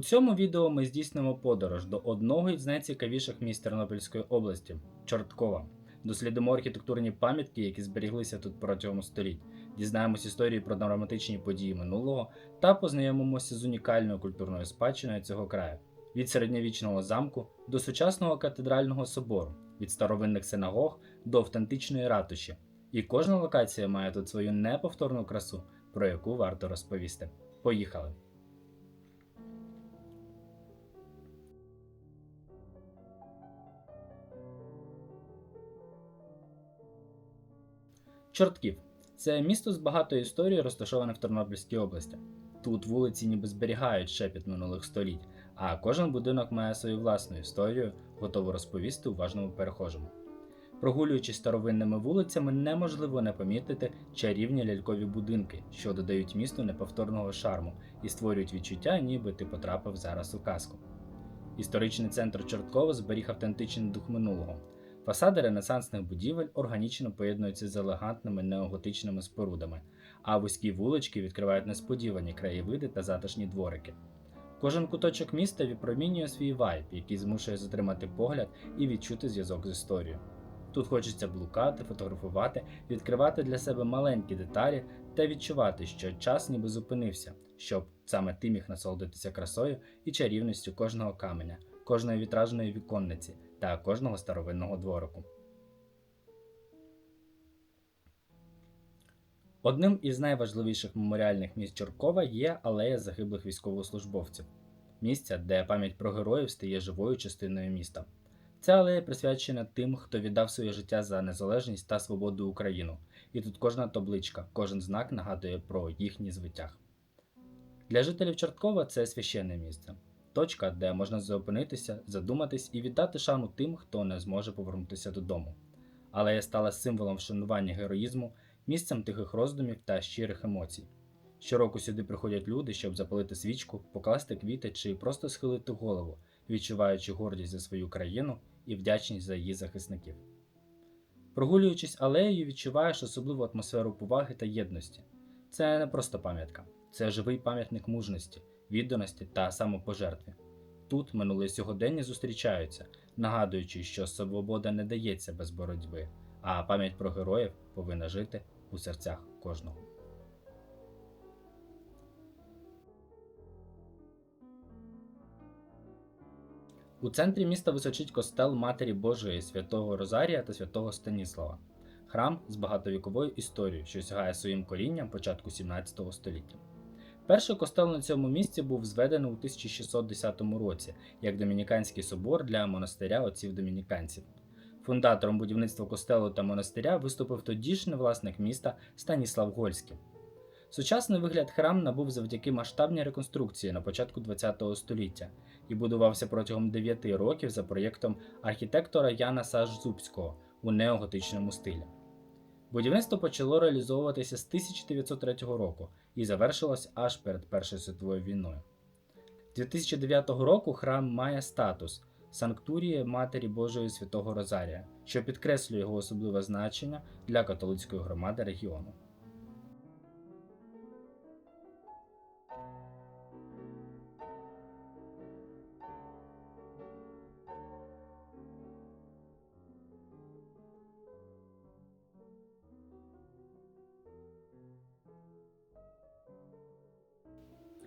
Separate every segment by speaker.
Speaker 1: У цьому відео ми здійснимо подорож до одного із найцікавіших місць Тернопільської області Чорткова. Дослідимо архітектурні пам'ятки, які зберіглися тут протягом століть, дізнаємось історії про драматичні події минулого та познайомимося з унікальною культурною спадщиною цього краю від середньовічного замку до сучасного катедрального собору, від старовинних синагог до автентичної ратуші. І кожна локація має тут свою неповторну красу, про яку варто розповісти. Поїхали! Чортків це місто з багатою історією, розташоване в Тернопільській області. Тут вулиці ніби зберігають шепіт минулих століть, а кожен будинок має свою власну історію, готову розповісти уважному перехожому. Прогулюючись старовинними вулицями, неможливо не помітити чарівні лялькові будинки, що додають місту неповторного шарму і створюють відчуття, ніби ти потрапив зараз у казку. Історичний центр Чорткова зберіг автентичний дух минулого. Фасади ренесансних будівель органічно поєднуються з елегантними неоготичними спорудами, а вузькі вулички відкривають несподівані краєвиди та затишні дворики. Кожен куточок міста відпромінює свій вайб, який змушує затримати погляд і відчути зв'язок з історією. Тут хочеться блукати, фотографувати, відкривати для себе маленькі деталі та відчувати, що час ніби зупинився, щоб саме ти міг насолодитися красою і чарівністю кожного каменя, кожної вітражної віконниці та кожного старовинного дворику. Одним із найважливіших меморіальних місць Чорткова є алея загиблих військовослужбовців, місця, де пам'ять про героїв стає живою частиною міста. Ця алея присвячена тим, хто віддав своє життя за незалежність та свободу Україну, і тут кожна табличка, кожен знак нагадує про їхній звитяг. Для жителів Чорткова це священне місце, точка, де можна зупинитися, задуматись і віддати шану тим, хто не зможе повернутися додому. Алея стала символом вшанування героїзму, місцем тихих роздумів та щирих емоцій. Щороку сюди приходять люди, щоб запалити свічку, покласти квіти чи просто схилити голову, відчуваючи гордість за свою країну і вдячність за її захисників. Прогулюючись алеєю, відчуваєш особливу атмосферу поваги та єдності. Це не просто пам'ятка, це живий пам'ятник мужності, відданості та самопожертви. Тут минуле сьогодення зустрічаються, нагадуючи, що свобода не дається без боротьби, а пам'ять про героїв повинна жити у серцях кожного. У центрі міста височить костел Матері Божої святого Розарія та святого Станіслава, храм з багатовіковою історією, що сягає своїм корінням початку 17 століття. Перший костел на цьому місці був зведений у 1610 році як домініканський собор для монастиря отців домініканців. Фундатором будівництва костелу та монастиря виступив тодішній власник міста Станіслав Гольський. Сучасний вигляд храм набув завдяки масштабній реконструкції на початку ХХ століття і будувався протягом 9 років за проєктом архітектора Яна Сажзубського у неоготичному стилі. Будівництво почало реалізовуватися з 1903 року і завершилось аж перед Першою світовою війною. 2009 року храм має статус Санктурії Матері Божої Святого Розарія, що підкреслює його особливе значення для католицької громади регіону.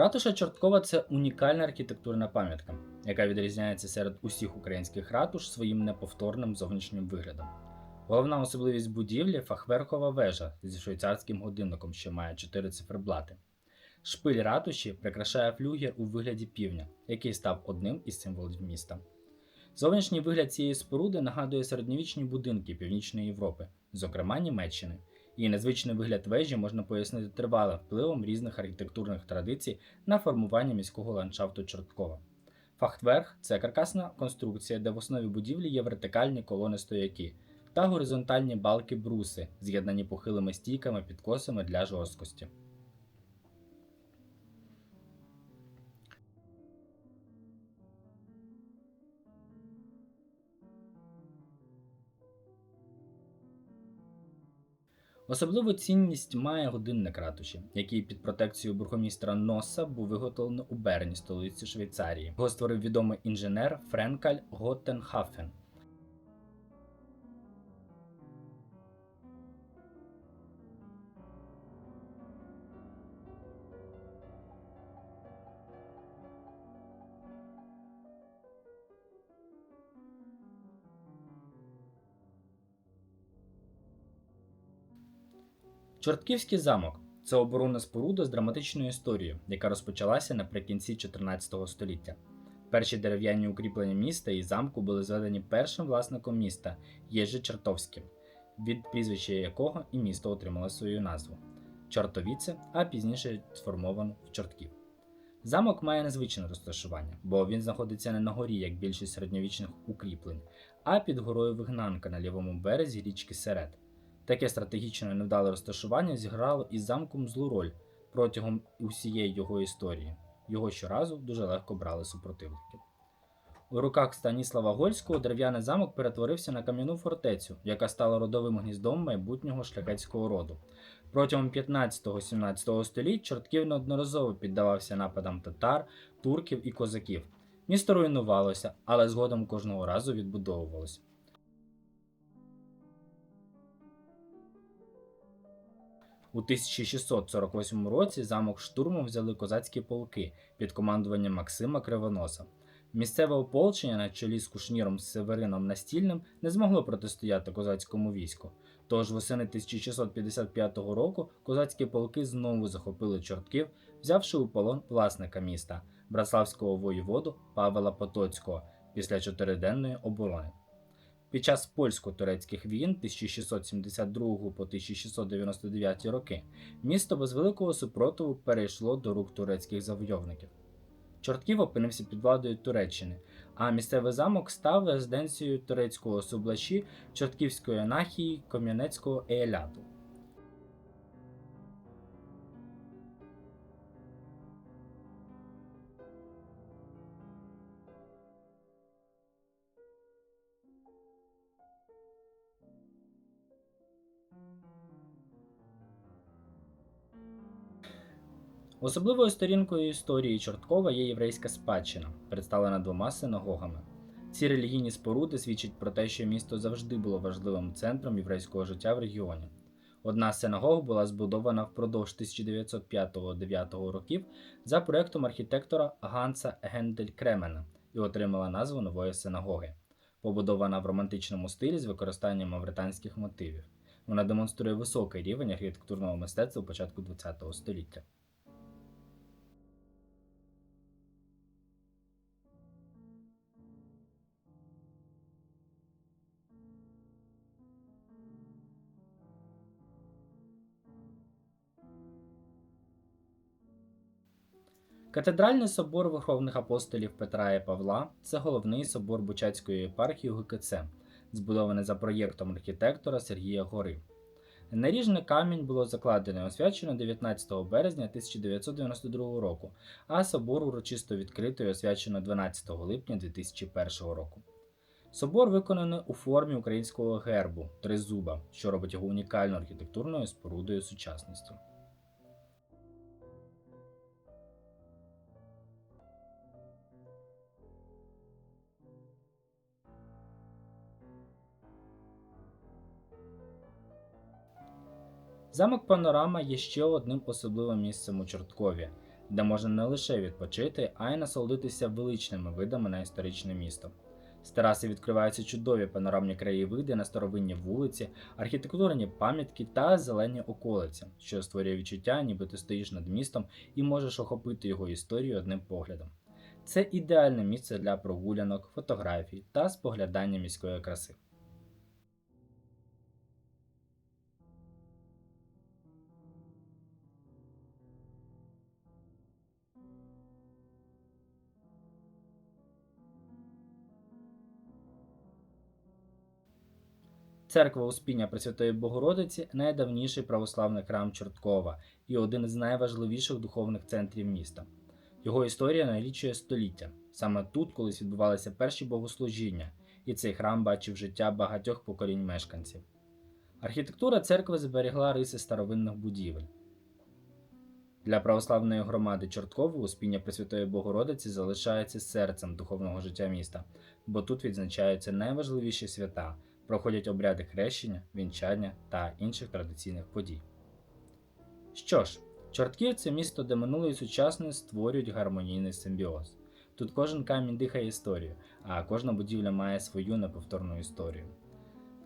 Speaker 1: Ратуша Чорткова це унікальна архітектурна пам'ятка, яка відрізняється серед усіх українських ратуш своїм неповторним зовнішнім виглядом. Головна особливість будівлі фахверкова вежа зі швейцарським годинником, що має чотири циферблати. Шпиль ратуші прикрашає флюгер у вигляді півня, який став одним із символів міста. Зовнішній вигляд цієї споруди нагадує середньовічні будинки Північної Європи, зокрема Німеччини. І незвичний вигляд вежі можна пояснити тривалим впливом різних архітектурних традицій на формування міського ландшафту Чорткова. Фахтверх це каркасна конструкція, де в основі будівлі є вертикальні колони стояки та горизонтальні балки бруси, з'єднані похилими стійками підкосами для жорсткості. Особливу цінність має годинник ратуші, який під протекцією бургомістра Носа був виготовлений у Берні, столиці Швейцарії. Його створив відомий інженер Френкаль Готтенхафен. Чортківський замок це оборонна споруда з драматичною історією, яка розпочалася наприкінці 14 століття. Перші дерев'яні укріплення міста і замку були зведені першим власником міста Єжи Чартовським, від прізвища якого і місто отримало свою назву Чортовіце, а пізніше сформовано в Чортків. Замок має незвичне розташування, бо він знаходиться не на горі, як більшість середньовічних укріплень, а під горою Вигнанка на лівому березі річки Серед. Таке стратегічно невдале розташування зіграло із замком злу роль протягом усієї його історії. Його щоразу дуже легко брали супротивники. У руках Станіслава Гольського дерев'яний замок перетворився на кам'яну фортецю, яка стала родовим гніздом майбутнього шляхетського роду. Протягом 15-17 століть Чортків неодноразово піддавався нападам татар, турків і козаків. Місто руйнувалося, але згодом кожного разу відбудовувалося. У 1648 році замок штурмом взяли козацькі полки під командуванням Максима Кривоноса. Місцеве ополчення на чолі з кушніром Северином Настільним не змогло протистояти козацькому війську. Тож восени 1655 року козацькі полки знову захопили чортків, взявши у полон власника міста братславського воєводу Павела Потоцького після чотириденної оборони. Під час польсько-турецьких війн 1672 по 1699 роки місто без великого супротиву перейшло до рук турецьких завойовників. Чортків опинився під владою Туреччини, а місцевий замок став резиденцією турецького сублачі Чортківської анахії Ком'янецького ееляту. Особливою сторінкою історії Чорткова є єврейська спадщина, представлена двома синагогами. Ці релігійні споруди свідчать про те, що місто завжди було важливим центром єврейського життя в регіоні. Одна з синагог була збудована впродовж 1905-9 років за проектом архітектора Ганса Гендель Кремена і отримала назву нової синагоги, побудована в романтичному стилі з використанням мавританських мотивів. Вона демонструє високий рівень архітектурного мистецтва початку ХХ століття. Катедральний собор Верховних апостолів Петра і Павла це головний собор Бучацької єпархії УГКЦ, збудований за проєктом архітектора Сергія Гори. Наріжний камінь було закладено і освячено 19 березня 1992 року, а собор урочисто відкрито і освячено 12 липня 2001 року. Собор виконаний у формі українського гербу тризуба, що робить його унікальною архітектурною спорудою сучасності. Замок Панорама є ще одним особливим місцем у Чорткові, де можна не лише відпочити, а й насолодитися величними видами на історичне місто. З тераси відкриваються чудові панорамні краєвиди на старовинні вулиці, архітектурні пам'ятки та зелені околиці, що створює відчуття, ніби ти стоїш над містом і можеш охопити його історію одним поглядом. Це ідеальне місце для прогулянок, фотографій та споглядання міської краси. Церква Успіння Пресвятої Богородиці найдавніший православний храм Чорткова і один з найважливіших духовних центрів міста. Його історія налічує століття. Саме тут колись відбувалися перші богослужіння, і цей храм бачив життя багатьох поколінь мешканців. Архітектура церкви зберігла риси старовинних будівель. Для православної громади Чортково Успіння Пресвятої Богородиці залишається серцем духовного життя міста, бо тут відзначаються найважливіші свята, проходять обряди хрещення, вінчання та інших традиційних подій. Що ж, Чортків це місто, де минуле і сучасне створюють гармонійний симбіоз. Тут кожен камінь дихає історію, а кожна будівля має свою неповторну історію.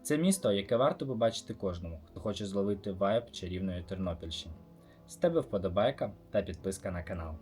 Speaker 1: Це місто, яке варто побачити кожному, хто хоче зловити вайб чарівної Тернопільщини. З тебе вподобайка та підписка на канал.